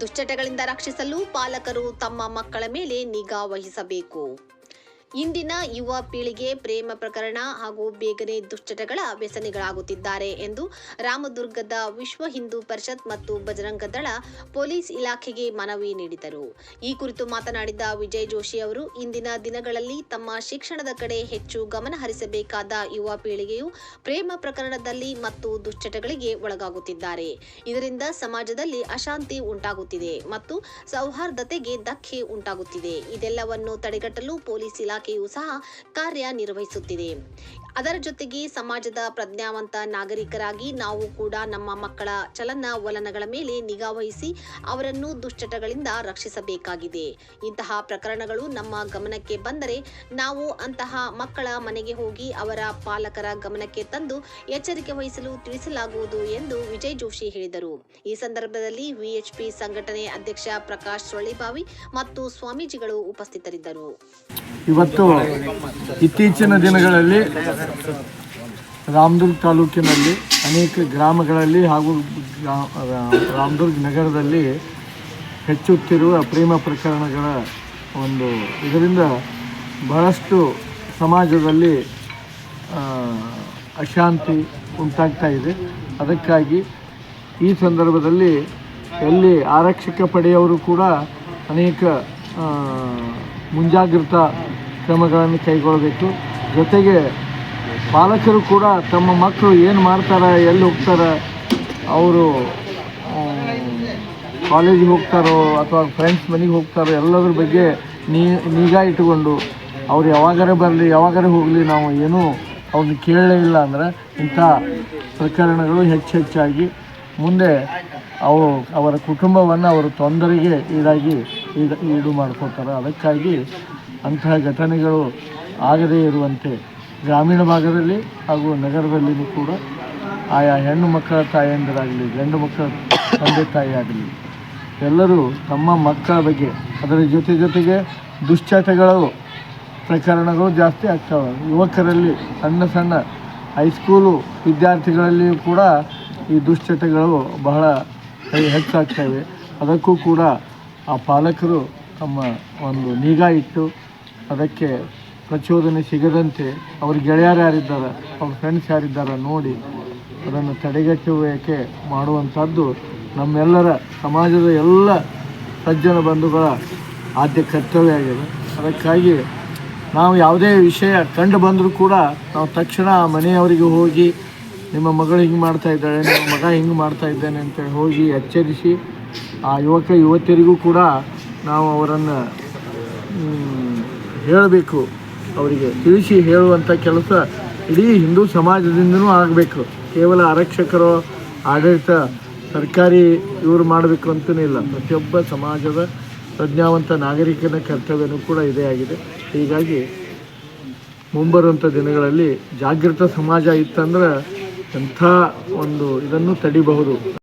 ದುಶ್ಚಟಗಳಿಂದ ರಕ್ಷಿಸಲು ಪಾಲಕರು ತಮ್ಮ ಮಕ್ಕಳ ಮೇಲೆ ನಿಗಾ ವಹಿಸಬೇಕು. ಇಂದಿನ ಯುವ ಪೀಳಿಗೆ ಪ್ರೇಮ ಪ್ರಕರಣ ಹಾಗೂ ಬೇಗನೆ ದುಶ್ಚಟಗಳ ವ್ಯಸನಿಗಳಾಗುತ್ತಿದ್ದಾರೆ ಎಂದು ರಾಮದುರ್ಗದ ವಿಶ್ವ ಹಿಂದೂ ಪರಿಷತ್ ಮತ್ತು ಬಜರಂಗ ದಳ ಪೊಲೀಸ್ ಇಲಾಖೆಗೆ ಮನವಿ ನೀಡಿದರು. ಈ ಕುರಿತು ಮಾತನಾಡಿದ ವಿಜಯ್ ಜೋಶಿ ಅವರು, ಇಂದಿನ ದಿನಗಳಲ್ಲಿ ತಮ್ಮ ಶಿಕ್ಷಣದ ಕಡೆ ಹೆಚ್ಚು ಗಮನ ಹರಿಸಬೇಕಾದ ಯುವ ಪೀಳಿಗೆಯು ಪ್ರೇಮ ಪ್ರಕರಣದಲ್ಲಿ ಮತ್ತು ದುಶ್ಚಟಗಳಿಗೆ ಒಳಗಾಗುತ್ತಿದ್ದಾರೆ. ಇದರಿಂದ ಸಮಾಜದಲ್ಲಿ ಅಶಾಂತಿ ಉಂಟಾಗುತ್ತಿದೆ ಮತ್ತು ಸೌಹಾರ್ದತೆಗೆ ಧಕ್ಕೆ ಉಂಟಾಗುತ್ತಿದೆ. ಇದೆಲ್ಲವನ್ನು ತಡೆಗಟ್ಟಲು ಪೊಲೀಸ್ ಇಲಾಖೆಯು ಸಹ ಕಾರ್ಯನಿರ್ವಹಿಸುತ್ತಿದೆ ಅದರ ಜೊತೆಗೆ ಸಮಾಜದ ಪ್ರಜ್ಞಾವಂತ ನಾಗರಿಕರಾಗಿ ನಾವು ಕೂಡ ನಮ್ಮ ಮಕ್ಕಳ ಚಲನ ವಲನಗಳ ಮೇಲೆ ನಿಗಾ ವಹಿಸಿ ಅವರನ್ನು ದುಶ್ಚಟಗಳಿಂದ ರಕ್ಷಿಸಬೇಕಾಗಿದೆ. ಇಂತಹ ಪ್ರಕರಣಗಳು ನಮ್ಮ ಗಮನಕ್ಕೆ ಬಂದರೆ ನಾವು ಅಂತಹ ಮಕ್ಕಳ ಮನೆಗೆ ಹೋಗಿ ಅವರ ಪಾಲಕರ ಗಮನಕ್ಕೆ ತಂದು ಎಚ್ಚರಿಕೆ ವಹಿಸಲು ತಿಳಿಸಲಾಗುವುದು ಎಂದು ವಿಜಯ್ ಜೋಶಿ ಹೇಳಿದರು. ಈ ಸಂದರ್ಭದಲ್ಲಿ ವಿಎಚ್ಪಿ ಸಂಘಟನೆ ಅಧ್ಯಕ್ಷ ಪ್ರಕಾಶ್ ಸೊಳ್ಳಿಬಾವಿ ಮತ್ತು ಸ್ವಾಮೀಜಿಗಳು ಉಪಸ್ಥಿತರಿದ್ದರು. ಇವತ್ತು ಇತ್ತೀಚಿನ ದಿನಗಳಲ್ಲಿ ರಾಮದುರ್ಗ್ ತಾಲೂಕಿನಲ್ಲಿ ಅನೇಕ ಗ್ರಾಮಗಳಲ್ಲಿ ಹಾಗೂ ರಾಮದುರ್ಗ್ ನಗರದಲ್ಲಿ ಹೆಚ್ಚುತ್ತಿರುವ ಪ್ರೇಮ ಪ್ರಕರಣಗಳ ಒಂದು ಇದರಿಂದ ಬಹಳಷ್ಟು ಸಮಾಜದಲ್ಲಿ ಅಶಾಂತಿ ಉಂಟಾಗ್ತಾ ಇದೆ. ಅದಕ್ಕಾಗಿ ಈ ಸಂದರ್ಭದಲ್ಲಿ ಎಲ್ಲಿ ಆರಕ್ಷಕ ಪಡೆಯವರು ಕೂಡ ಅನೇಕ ಮುಂಜಾಗ್ರತಾ ಕ್ರಮಗಳನ್ನು ಕೈಗೊಳ್ಳಬೇಕು. ಜೊತೆಗೆ ಪಾಲಕರು ಕೂಡ ತಮ್ಮ ಮಕ್ಕಳು ಏನು ಮಾಡ್ತಾರೆ, ಎಲ್ಲಿ ಹೋಗ್ತಾರೆ, ಅವರು ಕಾಲೇಜಿಗೆ ಹೋಗ್ತಾರೋ ಅಥವಾ ಫ್ರೆಂಡ್ಸ್ ಮನೆಗೆ ಹೋಗ್ತಾರೋ ಎಲ್ಲದ್ರ ಬಗ್ಗೆ ನೀ, ನಿಗಾ ಇಟ್ಟುಕೊಂಡು ಅವ್ರು ಯಾವಾಗಾರ ಬರಲಿ, ಯಾವಾಗಾರ ಹೋಗಲಿ, ನಾವು ಏನೂ ಅವ್ರನ್ನ ಕೇಳಲೇ ಇಲ್ಲ ಅಂದ್ರೆ ಇಂಥ ಪ್ರಕರಣಗಳು ಹೆಚ್ಚು ಹೆಚ್ಚಾಗಿ ಮುಂದೆ ಅವು, ಅವರ ಕುಟುಂಬವನ್ನು ಅವರು ತೊಂದರೆಗೆ ಈಡಾಗಿ ಈಡು ಈಡು ಮಾಡ್ಕೋತಾರೆ ಅದಕ್ಕಾಗಿ ಅಂತಹ ಘಟನೆಗಳು ಆಗದೇ ಇರುವಂತೆ ಗ್ರಾಮೀಣ ಭಾಗದಲ್ಲಿ ಹಾಗೂ ನಗರದಲ್ಲಿಯೂ ಕೂಡ ಆಯಾ ಹೆಣ್ಣು ಮಕ್ಕಳ ತಾಯಂದಿರಾಗಲಿ, ಗಂಡು ಮಕ್ಕಳ ತಂದೆ ತಾಯಿಯಾಗಲಿ, ಎಲ್ಲರೂ ತಮ್ಮ ಮಕ್ಕಳ ಬಗ್ಗೆ, ಅದರ ಜೊತೆ ಜೊತೆಗೆ ದುಶ್ಚಟಗಳು, ಪ್ರಕರಣಗಳು ಜಾಸ್ತಿ ಆಗ್ತವೆ. ಯುವಕರಲ್ಲಿ ಸಣ್ಣ ಸಣ್ಣ ಹೈಸ್ಕೂಲು ವಿದ್ಯಾರ್ಥಿಗಳಲ್ಲಿಯೂ ಕೂಡ ಈ ದುಶ್ಚಟಗಳು ಬಹಳ ಹೆಚ್ಚಾಗ್ತವೆ. ಅದಕ್ಕೂ ಕೂಡ ಆ ಪಾಲಕರು ತಮ್ಮ ಒಂದು ನಿಗಾ ಇಟ್ಟು ಅದಕ್ಕೆ ಪ್ರಚೋದನೆ ಸಿಗದಂತೆ ಅವ್ರ ಗೆಳೆಯರು ಯಾರಿದ್ದಾರೆ, ಅವ್ರ ಫ್ರೆಂಡ್ಸ್ ಯಾರಿದ್ದಾರೆ ನೋಡಿ ಅದನ್ನು ತಡೆಗಟ್ಟುವಿಕೆ ಮಾಡುವಂಥದ್ದು ನಮ್ಮೆಲ್ಲರ ಸಮಾಜದ ಎಲ್ಲ ಸಜ್ಜನ ಬಂಧುಗಳ ಆದ್ಯ ಕರ್ತವ್ಯ ಆಗಿದೆ. ಅದಕ್ಕಾಗಿ ನಾವು ಯಾವುದೇ ವಿಷಯ ಕಂಡು ಬಂದರೂ ಕೂಡ ನಾವು ತಕ್ಷಣ ಆ ಮನೆಯವರಿಗೆ ಹೋಗಿ ನಿಮ್ಮ ಮಗಳು ಹಿಂಗೆ ಮಾಡ್ತಾ ಇದ್ದಾಳೆ, ನಿಮ್ಮ ಮಗ ಹಿಂಗೆ ಮಾಡ್ತಾ ಇದ್ದಾನೆ ಅಂತೇಳಿ ಹೋಗಿ ಎಚ್ಚರಿಸಿ ಆ ಯುವಕ, ಯುವತಿಯರಿಗೂ ಕೂಡ ನಾವು ಅವರನ್ನು ಹೇಳಬೇಕು. ಅವರಿಗೆ ತಿಳಿಸಿ ಹೇಳುವಂಥ ಕೆಲಸ ಇಡೀ ಹಿಂದೂ ಸಮಾಜದಿಂದನೂ ಆಗಬೇಕು. ಕೇವಲ ಆರಕ್ಷಕರು, ಆಡಳಿತ ಸರ್ಕಾರಿ ಇವರು ಮಾಡಬೇಕು ಅಂತಲೇ ಇಲ್ಲ. ಪ್ರತಿಯೊಬ್ಬ ಸಮಾಜದ ಪ್ರಜ್ಞಾವಂತ ನಾಗರಿಕನ ಕರ್ತವ್ಯನೂ ಕೂಡ ಇದೇ ಆಗಿದೆ. ಹೀಗಾಗಿ ಮುಂಬರುವಂಥ ದಿನಗಳಲ್ಲಿ ಜಾಗೃತ ಸಮಾಜ ಇತ್ತಂದ್ರೆ ಎಂಥ ಒಂದು ಇದನ್ನು ತಡಿಬಹುದು.